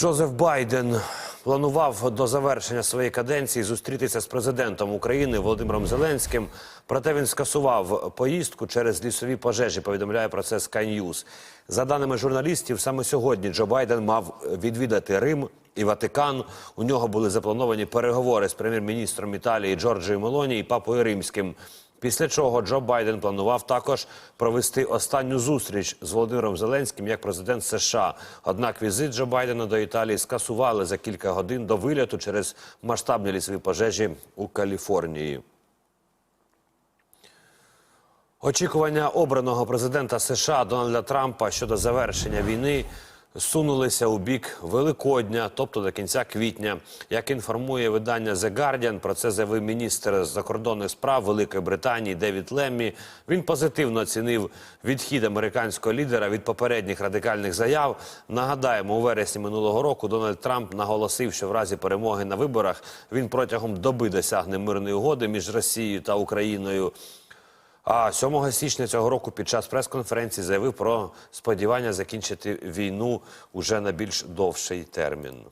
Джозеф Байден планував до завершення своєї каденції зустрітися з президентом України Володимиром Зеленським. Проте він скасував поїздку через лісові пожежі. Повідомляє про це Sky News. За даними журналістів, саме сьогодні Джо Байден мав відвідати Рим і Ватикан. У нього були заплановані переговори з прем'єр-міністром Італії Джорджією Мелоні і папою Римським. Після чого Джо Байден планував також провести останню зустріч з Володимиром Зеленським як президент США. Однак візит Джо Байдена до Італії скасували за кілька годин до виліту через масштабні лісові пожежі у Каліфорнії. Очікування обраного президента США Дональда Трампа щодо завершення війни сунулися у бік Великодня, тобто до кінця квітня. Як інформує видання The Guardian, про це заявив міністр закордонних справ Великої Британії Девід Леммі. Він позитивно оцінив відхід американського лідера від попередніх радикальних заяв. Нагадаємо, у вересні минулого року Дональд Трамп наголосив, що в разі перемоги на виборах він протягом доби досягне мирної угоди між Росією та Україною. А 7 січня цього року під час прес-конференції заявив про сподівання закінчити війну уже на більш довший термін.